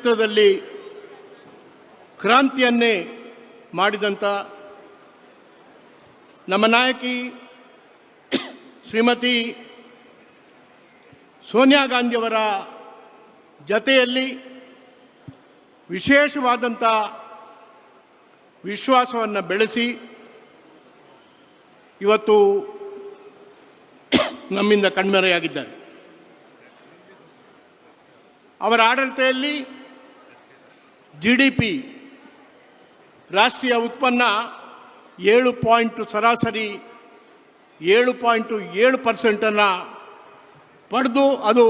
ಕ್ಷೇತ್ರದಲ್ಲಿ ಕ್ರಾಂತಿಯನ್ನೇ ಮಾಡಿದಂಥ ನಮ್ಮ ನಾಯಕಿ ಶ್ರೀಮತಿ ಸೋನಿಯಾ ಗಾಂಧಿಯವರ ಜತೆಯಲ್ಲಿ ವಿಶೇಷವಾದಂಥ ವಿಶ್ವಾಸವನ್ನು ಬೆಳೆಸಿ ಇವತ್ತು ನಮ್ಮಿಂದ ಕಣ್ಮರೆಯಾಗಿದ್ದಾರೆ. ಅವರ ಆಡಳಿತದಲ್ಲಿ ಜಿ ರಾಷ್ಟ್ರೀಯ ಉತ್ಪನ್ನ ಏಳು ಪಾಯಿಂಟು ಸರಾಸರಿ ಏಳು ಪಾಯಿಂಟು ಏಳು ಪರ್ಸೆಂಟನ್ನು ಪಡೆದು ಅದು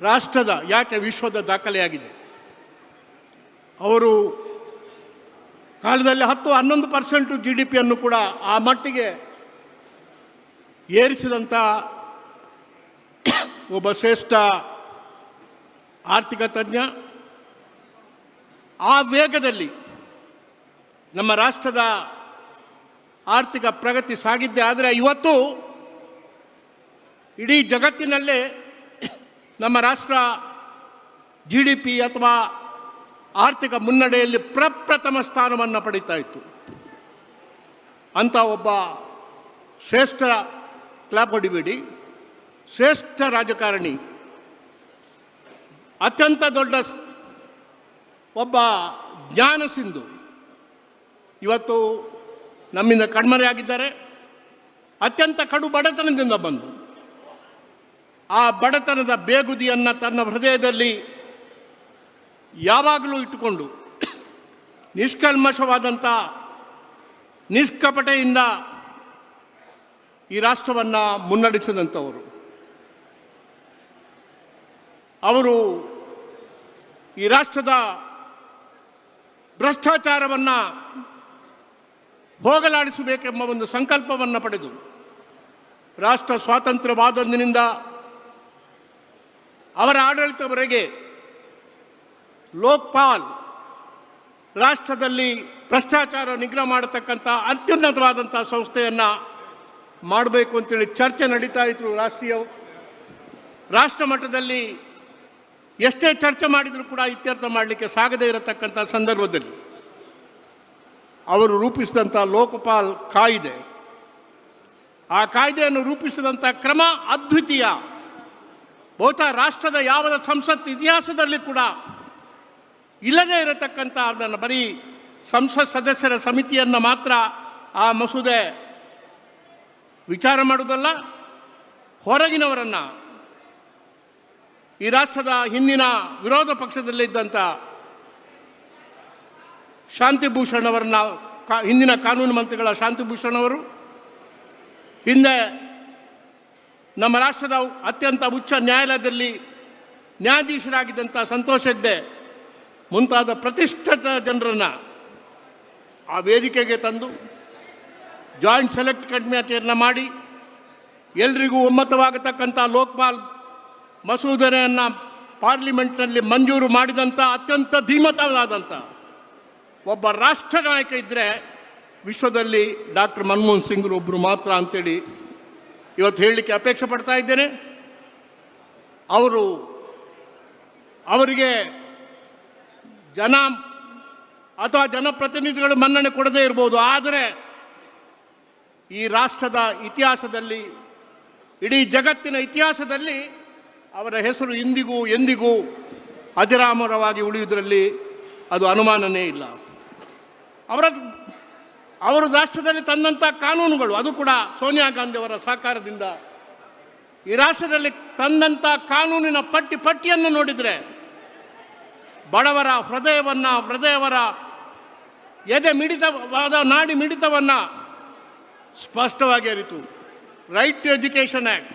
ರಾಷ್ಟ್ರದ, ಯಾಕೆ ವಿಶ್ವದ ದಾಖಲೆಯಾಗಿದೆ? ಅವರು ಕಾಲದಲ್ಲಿ ಹತ್ತು, ಹನ್ನೊಂದು ಪರ್ಸೆಂಟು ಜಿ ಡಿ ಪಿಯನ್ನು ಕೂಡ ಆ ಮಟ್ಟಿಗೆ ಏರಿಸಿದಂಥ ಒಬ್ಬ ಶ್ರೇಷ್ಠ ಆರ್ಥಿಕ ತಜ್ಞ ಆ ವೇಗದಲ್ಲಿ ನಮ್ಮ ರಾಷ್ಟ್ರದ ಆರ್ಥಿಕ ಪ್ರಗತಿ ಸಾಗಿದ್ದೆ ಆದರೆ ಇವತ್ತು ಇಡೀ ಜಗತ್ತಿನಲ್ಲೇ ನಮ್ಮ ರಾಷ್ಟ್ರ ಜಿ ಡಿ ಪಿ ಅಥವಾ ಆರ್ಥಿಕ ಮುನ್ನಡೆಯಲ್ಲಿ ಪ್ರಪ್ರಥಮ ಸ್ಥಾನವನ್ನು ಪಡೀತಾ ಇತ್ತು. ಅಂಥ ಒಬ್ಬ ಶ್ರೇಷ್ಠ ಕ್ಲಾಪ್ ಹೊಡಿಬೇಡಿ. ಶ್ರೇಷ್ಠ ರಾಜಕಾರಣಿ. ಅತ್ಯಂತ ದೊಡ್ಡ ಒಬ್ಬ ಜ್ಞಾನ ಸಿಂಧು. ಇವತ್ತು ನಮ್ಮಿಂದ ಕಣ್ಮರೆಯಾಗಿದ್ದಾರೆ ಅತ್ಯಂತ ಕಡು ಬಡತನದಿಂದ ಬಂದು. ಆ ಬಡತನದ ಬೇಗುದಿಯನ್ನು ತನ್ನ ಹೃದಯದಲ್ಲಿ ಯಾವಾಗಲೂ ಇಟ್ಟುಕೊಂಡು ನಿಷ್ಕಲ್ಮಶವಾದಂಥ ನಿಷ್ಕಪಟೆಯಿಂದ ಈ ರಾಷ್ಟ್ರವನ್ನು ಮುನ್ನಡೆಸಿದಂಥವರು. ಅವರು ಈ ರಾಷ್ಟ್ರದ ಭ್ರಷ್ಟಾಚಾರವನ್ನು ಹೋಗಲಾಡಿಸಬೇಕೆಂಬ ಒಂದು ಸಂಕಲ್ಪವನ್ನು ಪಡೆದು ರಾಷ್ಟ್ರ ಸ್ವಾತಂತ್ರ್ಯವಾದಂದಿನಿಂದ ಅವರ ಆಡಳಿತವರೆಗೆ ಲೋಕ್ಪಾಲ್ ರಾಷ್ಟ್ರದಲ್ಲಿ ಭ್ರಷ್ಟಾಚಾರ ನಿಗ್ರಹ ಮಾಡತಕ್ಕಂಥ ಅತ್ಯುನ್ನತವಾದಂಥ ಸಂಸ್ಥೆಯನ್ನು ಮಾಡಬೇಕು ಅಂತೇಳಿ ಚರ್ಚೆ ನಡೀತಾ ಇತ್ತು ರಾಷ್ಟ್ರೀಯ ರಾಷ್ಟ್ರ ಮಟ್ಟದಲ್ಲಿ ಎಷ್ಟೇ ಚರ್ಚೆ ಮಾಡಿದರೂ ಕೂಡ ಇತ್ಯರ್ಥ ಮಾಡಲಿಕ್ಕೆ ಸಾಗದೇ ಇರತಕ್ಕಂಥ ಸಂದರ್ಭದಲ್ಲಿ. ಅವರು ರೂಪಿಸಿದಂಥ ಲೋಕಪಾಲ್ ಕಾಯ್ದೆ. ಆ ಕಾಯ್ದೆಯನ್ನು ರೂಪಿಸಿದಂಥ ಕ್ರಮ ಅದ್ವಿತೀಯ. ಬಹುತಃ ರಾಷ್ಟ್ರದ ಯಾವ ಸಂಸತ್ ಇತಿಹಾಸದಲ್ಲಿ ಕೂಡ ಇಲ್ಲದೇ ಇರತಕ್ಕಂಥ ಅದನ್ನು ಬರೀ ಸಂಸತ್ ಸದಸ್ಯರ ಸಮಿತಿಯನ್ನು ಮಾತ್ರ ಆ ಮಸೂದೆ ವಿಚಾರ ಮಾಡುವುದಲ್ಲ, ಹೊರಗಿನವರನ್ನು. ಈ ರಾಷ್ಟ್ರದ ಹಿಂದಿನ ವಿರೋಧ ಪಕ್ಷದಲ್ಲಿದ್ದಂಥ ಶಾಂತಿಭೂಷಣ್ ಅವರನ್ನ ಕಾ- ಹಿಂದಿನ ಕಾನೂನು ಮಂತ್ರಿಗಳ ಶಾಂತಿಭೂಷಣ್ ಅವರು. ಹಿಂದೆ ನಮ್ಮ ರಾಷ್ಟ್ರದ ಅತ್ಯಂತ ಉಚ್ಚ ನ್ಯಾಯಾಲಯದಲ್ಲಿ ನ್ಯಾಯಾಧೀಶರಾಗಿದ್ದಂಥ ಸಂತೋಷ್ ಹೆಗ್ಡೆ ಮುಂತಾದ ಪ್ರತಿಷ್ಠಿತ ಜನರನ್ನು ಆ ವೇದಿಕೆಗೆ ತಂದು ಜಾಯಿಂಟ್ ಸೆಲೆಕ್ಟ್ ಕಮಿಟಿಯನ್ನು ಮಾಡಿ ಎಲ್ರಿಗೂ ಒಮ್ಮತವಾಗತಕ್ಕಂಥ ಲೋಕ್ಪಾಲ್ ಮಸೂದನೆಯನ್ನು ಪಾರ್ಲಿಮೆಂಟ್ನಲ್ಲಿ ಮಂಜೂರು ಮಾಡಿದಂಥ ಅತ್ಯಂತ ಧೀಮತವಾದಂಥ ಒಬ್ಬ ರಾಷ್ಟ್ರ ನಾಯಕ ಇದ್ದರೆ ವಿಶ್ವದಲ್ಲಿ ಡಾಕ್ಟರ್ ಮನಮೋಹನ್ ಸಿಂಗ್ ಒಬ್ಬರು ಮಾತ್ರ ಅಂತೇಳಿ ಇವತ್ತು ಹೇಳಲಿಕ್ಕೆ ಅಪೇಕ್ಷೆ ಪಡ್ತಾ ಇದ್ದೇನೆ. ಅವರು ಅವರಿಗೆ ಜನ ಅಥವಾ ಜನಪ್ರತಿನಿಧಿಗಳು ಮನ್ನಣೆ ಕೊಡದೇ ಇರ್ಬೋದು, ಆದರೆ ಈ ರಾಷ್ಟ್ರದ ಇತಿಹಾಸದಲ್ಲಿ, ಇಡೀ ಜಗತ್ತಿನ ಇತಿಹಾಸದಲ್ಲಿ ಅವರ ಹೆಸರು ಇಂದಿಗೂ ಎಂದಿಗೂ ಅಜರಾಮರವಾಗಿ ಉಳಿಯುವುದರಲ್ಲಿ ಅದು ಅನುಮಾನನೇ ಇಲ್ಲ. ಅವರ ಅವರು ರಾಷ್ಟ್ರದಲ್ಲಿ ತಂದಂಥ ಕಾನೂನುಗಳು, ಅದು ಕೂಡ ಸೋನಿಯಾ ಗಾಂಧಿ ಅವರ ಸಹಕಾರದಿಂದ. ಈ ರಾಷ್ಟ್ರದಲ್ಲಿ ತಂದಂಥ ಕಾನೂನಿನ ಪಟ್ಟಿ ಪಟ್ಟಿಯನ್ನು ನೋಡಿದರೆ ಬಡವರ ಹೃದಯವನ್ನು, ಹೃದಯವರ ಎದೆ ಮಿಡಿತವಾದ, ನಾಡಿ ಮಿಡಿತವನ್ನು ಸ್ಪಷ್ಟವಾಗಿ ಅರಿತು. Right to education act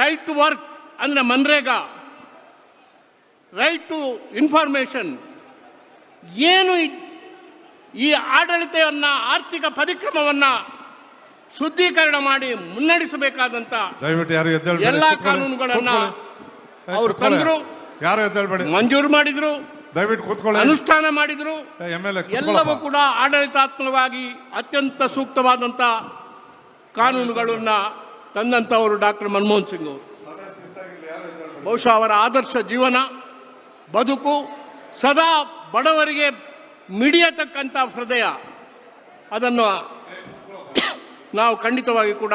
right to work ಅಂದರೆ ಮನ್ರೇಗಾ ರೈಟ್ ಟು ಇನ್ಫಾರ್ಮೇಷನ್ ಏನು ಈ- ಆಡಳಿತವನ್ನು ಆರ್ಥಿಕ ಪರಿಕ್ರಮವನ್ನು ಶುದ್ಧೀಕರಣ ಮಾಡಿ ಮುನ್ನಡೆಸಬೇಕಾದಂತ ದಯವಿಟ್ಟು ಯಾರು ಎಲ್ಲ. ಕಾನೂನುಗಳನ್ನ ಅವರು ತಂದ್ರು. ಯಾರು ಎದ್ದೇಳ್ಬೇಡಿ. ಮಂಜೂರು ಮಾಡಿದ್ರು. ದಯವಿಟ್ಟು ಕೂತ್ಕೊಳ್ಳಿ. ಅನುಷ್ಠಾನ ಮಾಡಿದ್ರು. ಎಲ್ಲವೂ ಕೂಡ ಆಡಳಿತಾತ್ಮಕವಾಗಿ ಅತ್ಯಂತ ಸೂಕ್ತವಾದಂತ ಕಾನೂನುಗಳನ್ನ ತಂದಂತವರು ಡಾಕ್ಟರ್ ಮನಮೋಹನ್ ಸಿಂಗ್ ಅವರು. ಬಹುಶಃ ಅವರ ಆದರ್ಶ ಜೀವನ ಬದುಕು ಸದಾ ಬಡವರಿಗೆ ಮಿಡಿಯತಕ್ಕಂಥ ಹೃದಯ ಅದನ್ನು ನಾವು ಖಂಡಿತವಾಗಿ ಕೂಡ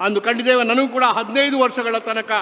ಅಂದು ಕಂಡಿದ್ದೇವೆ. ನನಗೂ ಕೂಡ ಹದಿನೈದು ವರ್ಷಗಳ ತನಕ